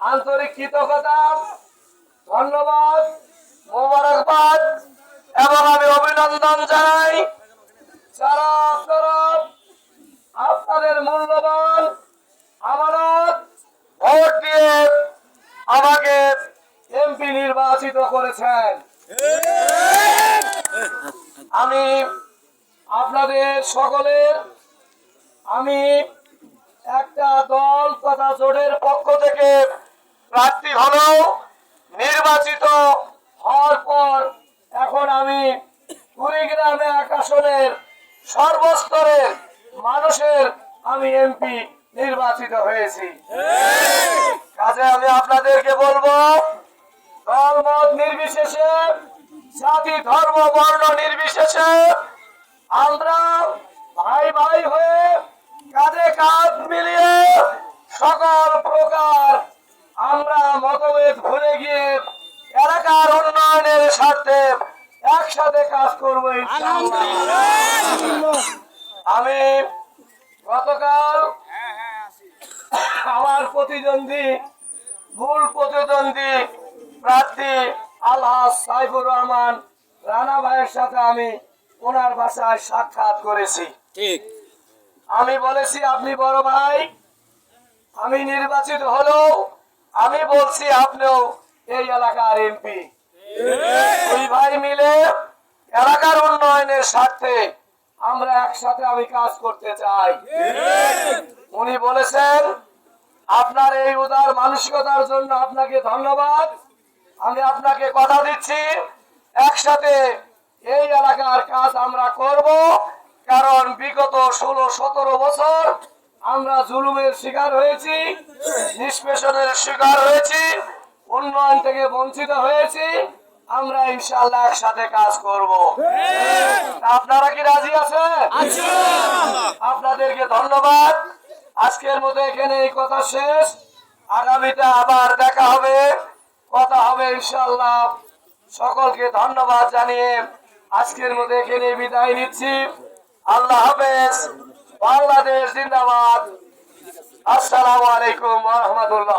আন্তরিক কৃতজ্ঞতা, ধন্যবাদ, মোবারকবাদ, এবং আমি অভিনন্দন জানাই আপনাদের মূল্যবান আমানত, ভোট দিয়ে আমাকে এমপি নির্বাচিত করেছেন। আমি আপনাদের সকলের, আমি একটা দল তথা জোটের পক্ষ থেকে প্রার্থী হলো নির্বাচিত হওয়ার পর এখন আমি কুড়িগ্রামে আকাশনের সর্বস্তরের মানুষের আমি এমপি নির্বাচিত হয়েছি। কাজে আমি আপনাদেরকে বলব দল মত নির্বিশেষে, জাতি, ধর্ম, বর্ণ নির্বিশেষে আমরা ভাই ভাই হয়ে কাঁধে কাঁধ মিলিয়ে সকল প্রকার আমরা মতভেদ ভুলে গিয়ে এলাকার উন্নয়নের স্বার্থে একসাথে কাজ করব আমি গতকাল আমার প্রতিদ্বন্দ্বী মূল প্রতিদ্বন্দ্বী প্রার্থী আলহাজ সাইফুর রহমান রানা ভাইয়ের সাথে আমি ওনার বাসায় সাক্ষাৎ করেছি। ঠিক। আমি বলেছি আপনি বড় ভাই আমি নির্বাচিত হলেও আমি বলছি, আপনিও এই এলাকার এমপি। দুই ভাই মিলে এলাকার উন্নয়নের স্বার্থে আমরা একসাথে আমি কাজ করতে চাই। উনি বলেছেন, আপনার এই উদার মানসিকতার জন্য আপনাকে ধন্যবাদ। আমি আপনাকে কথা দিচ্ছি, একসাথে এই এলাকার কাজ আমরা করব, কারণ বিগত ষোলো সতেরো বছর আমরা জুলুমের শিকার হয়েছি নিষ্পেষণের শিকার হয়েছি উন্নয়ন থেকে বঞ্চিত হয়েছি আমরা ইনশাল্লাহ একসাথে কাজ করব। আপনারা কি রাজি আছেন? আপনাদেরকে ধন্যবাদ। আজকের মতো এখানে এই কথা শেষ। আগামীতে আবার দেখা হবে। কথা হবে ইনশাল্লাহ সকলকে ধন্যবাদ জানিয়ে আজকের মতো এখানে বিদায় নিচ্ছি। আল্লাহ হাফেজ। বাংলাদেশ জিন্দাবাদ। আসসালামু আলাইকুম রহমতুল্লাহ।